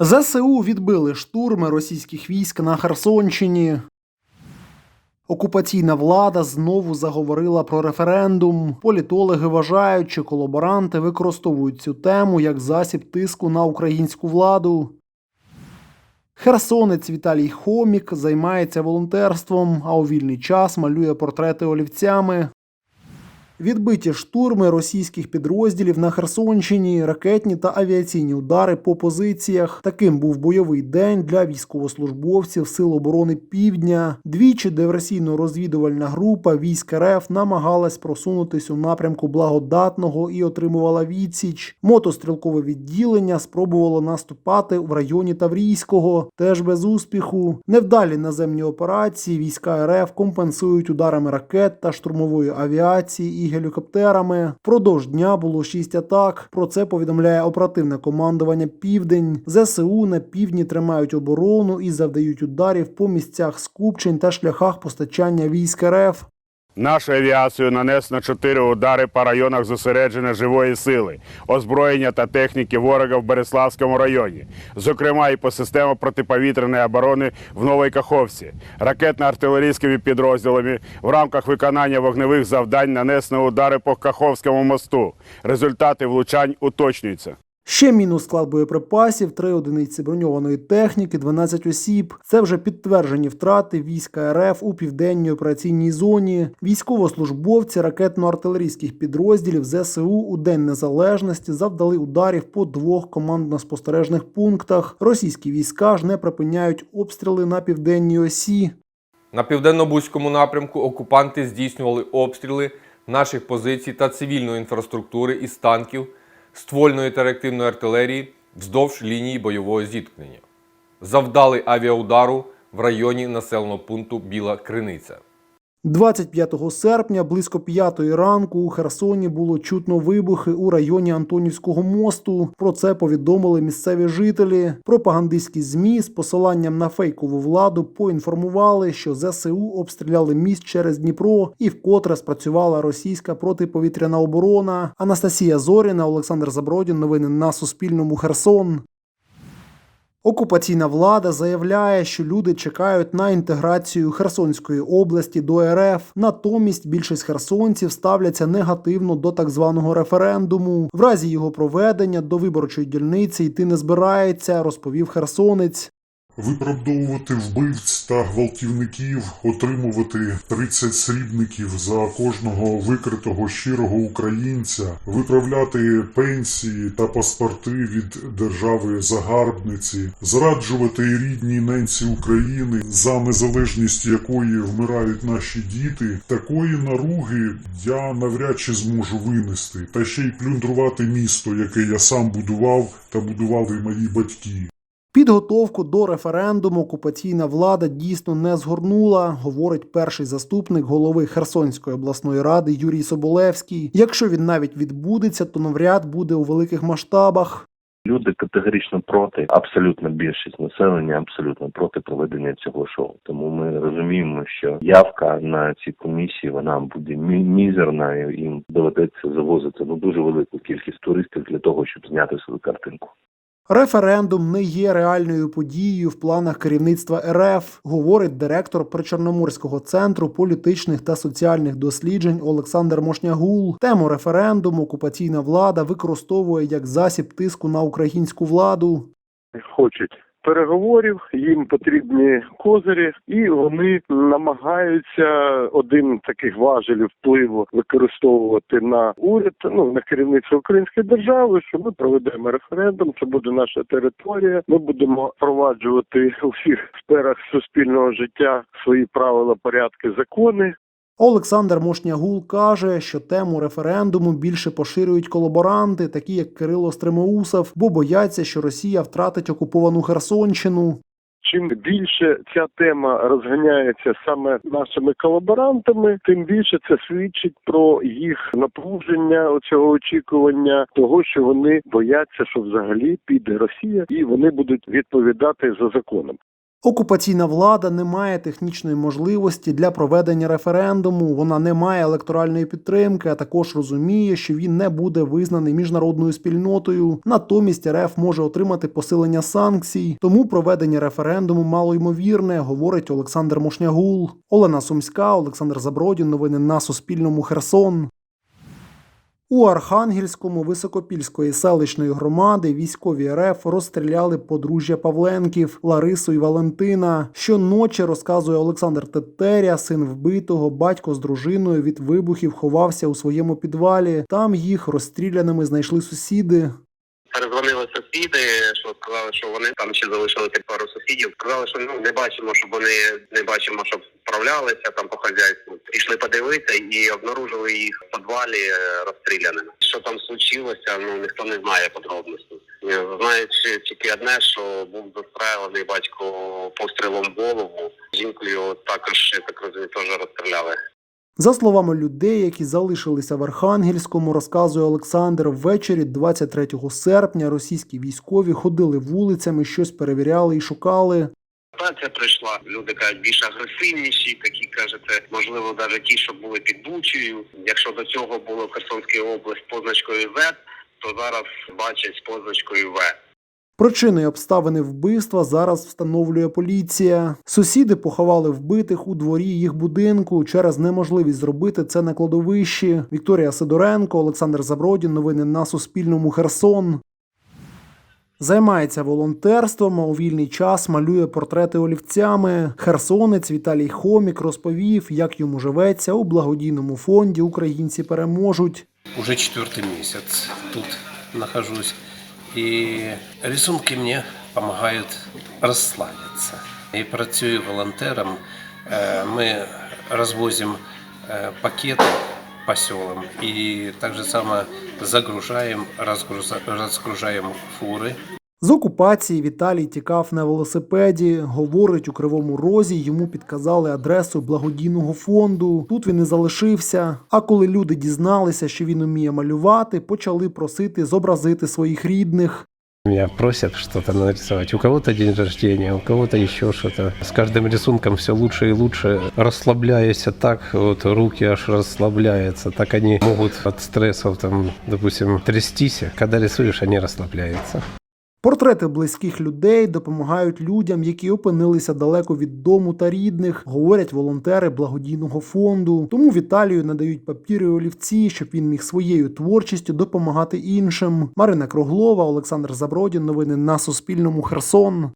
ЗСУ відбили штурми російських військ на Херсонщині. Окупаційна влада знову заговорила про референдум. Політологи вважають, що колаборанти використовують цю тему як засіб тиску на українську владу. Херсонець Віталій Хомік займається волонтерством, а у вільний час малює портрети олівцями. Відбиті штурми російських підрозділів на Херсонщині, ракетні та авіаційні удари по позиціях. Таким був бойовий день для військовослужбовців Сил оборони Півдня. Двічі диверсійно-розвідувальна група військ РФ намагалась просунутись у напрямку благодатного і отримувала відсіч. Мотострілкове відділення спробувало наступати в районі Таврійського, теж без успіху. Невдалі наземні операції війська РФ компенсують ударами ракет та штурмової авіації і гелікоптерами. Впродовж дня було шість атак. Про це повідомляє оперативне командування Південь. ЗСУ на півдні тримають оборону і завдають ударів по місцях скупчень та шляхах постачання військ РФ. Нашою авіацією нанесено чотири удари по районах зосередження живої сили, озброєння та техніки ворога в Береславському районі, зокрема і по системах протиповітряної оборони в Новій Каховці, ракетно-артилерійськими підрозділами в рамках виконання вогневих завдань нанесено удари по Каховському мосту. Результати влучань уточнюються. Ще мінус склад боєприпасів, 3 одиниці броньованої техніки, 12 осіб. Це вже підтверджені втрати війська РФ у південній операційній зоні. Військовослужбовці ракетно-артилерійських підрозділів ЗСУ у День Незалежності завдали ударів по двох командно-спостережних пунктах. Російські війська ж не припиняють обстріли на південній осі. На південно-бузькому напрямку окупанти здійснювали обстріли наших позицій та цивільної інфраструктури із танків, ствольної та реактивної артилерії вздовж лінії бойового зіткнення. Завдали авіаудару в районі населеного пункту Біла Криниця. 25 серпня близько 5 ранку у Херсоні було чутно вибухи у районі Антонівського мосту. Про це повідомили місцеві жителі. Пропагандистські змі з посиланням на фейкову владу поінформували, що ЗСУ обстріляли міст через Дніпро і вкотре спрацювала російська протиповітряна оборона. Анастасія Зоріна, Олександр Забродін. Новини на Суспільному. Херсон. Окупаційна влада заявляє, що люди чекають на інтеграцію Херсонської області до РФ. Натомість більшість херсонців ставляться негативно до так званого референдуму. В разі його проведення до виборчої дільниці йти не збирається, розповів херсонець. Виправдовувати вбивць та гвалтівників, отримувати 30 срібників за кожного викритого щирого українця, виправляти пенсії та паспорти від держави загарбниці, зраджувати рідній ненці України, за незалежність якої вмирають наші діти. Такої наруги я навряд чи зможу винести, та ще й плюндрувати місто, яке я сам будував та будували мої батьки. Підготовку до референдуму окупаційна влада дійсно не згорнула, говорить перший заступник голови Херсонської обласної ради Юрій Соболевський. Якщо він навіть відбудеться, то навряд буде у великих масштабах. Люди категорично проти, абсолютно більшість населення абсолютно проти проведення цього шоу. Тому ми розуміємо, що явка на ці комісії вона буде мі- мізерна, і їм доведеться завозити ну дуже велику кількість туристів для того, щоб зняти свою картинку. Референдум не є реальною подією в планах керівництва РФ, говорить директор Причорноморського центру політичних та соціальних досліджень Олександр Мошнягул. Тему референдуму окупаційна влада використовує як засіб тиску на українську владу. хочуть переговорів, їм потрібні козирі, і вони намагаються один таких важелів впливу використовувати на уряд, ну на керівництво української держави. Що ми проведемо референдум, це буде наша територія. Ми будемо впроваджувати у всіх сферах суспільного життя свої правила, порядки, закони. Олександр Мошнягул каже, що тему референдуму більше поширюють колаборанти, такі як Кирило Стремоусов, бо бояться, що Росія втратить окуповану Херсонщину. Чим більше ця тема розганяється саме нашими колаборантами, тим більше це свідчить про їх напруження цього очікування, того що вони бояться, що взагалі піде Росія, і вони будуть відповідати за законом. Окупаційна влада не має технічної можливості для проведення референдуму. Вона не має електоральної підтримки, а також розуміє, що він не буде визнаний міжнародною спільнотою. Натомість РФ може отримати посилення санкцій. Тому проведення референдуму малоймовірне, говорить Олександр Мошнягул. Олена Сумська, Олександр Забродін. Новини на Суспільному. Херсон. У Архангельському Високопільської селищної громади військові РФ розстріляли подружжя Павленків Ларису і Валентина. Щоночі розказує Олександр Тетеря, син вбитого, батько з дружиною від вибухів ховався у своєму підвалі. Там їх розстріляними знайшли сусіди. Перезвонили сусіди, що сказали, що вони там ще залишили під пару сусідів. Сказали, що ну не бачимо, щоб вони не бачимо, щоб вправлялися там по хазяйству. Пішли подивитися і обнаружили їх в підвалі е, розстріляними. Що там случилося, ну ніхто не знає подробностей. Е, Знають тільки одне, що був застрелений батько пострілом в голову. Жінку його також так розумію, теж розстріляли. За словами людей, які залишилися в Архангельському, розказує Олександр, ввечері 23 серпня російські військові ходили вулицями, щось перевіряли і шукали. Ситуація прийшла. Люди кажуть більш агресивніші, такі кажете, можливо, навіть ті, що були під Бучею. Якщо до цього було в Херсонській області позначкою Z, то зараз бачать з позначкою В. Причини і обставини вбивства зараз встановлює поліція. Сусіди поховали вбитих у дворі їх будинку через неможливість зробити це на кладовищі. Вікторія Сидоренко, Олександр Забродін. Новини на Суспільному. Херсон. Займається волонтерством, а у вільний час малює портрети олівцями. Херсонець Віталій Хомік розповів, як йому живеться у благодійному фонді Українці переможуть. Уже четвертый месяц тут нахожусь. И рисунки мне помогают расслабиться. И працюю волонтером. Э, Мы развозим э, пакеты по селам и так же само загружаем, разгруза- разгружаем фуры. З окупації Віталій тікав на велосипеді. Говорить, у кривому розі йому підказали адресу благодійного фонду. Тут він і залишився. А коли люди дізналися, що він уміє малювати, почали просити зобразити своїх рідних. Меня просят что-то нарисовать. У кого-то день рождения, у кого-то еще что-то. С каждым рисунком все лучше и лучше. Расслабляюсь так, вот руки аж расслабляются. Так они могут от стрессов, там, допустим, трястись. Когда рисуешь, они расслабляются. Портрети близьких людей допомагають людям, які опинилися далеко від дому та рідних, говорять волонтери благодійного фонду. Тому Віталію надають папір і олівці, щоб він міг своєю творчістю допомагати іншим. Марина Круглова, Олександр Забродін. Новини на Суспільному. Херсон.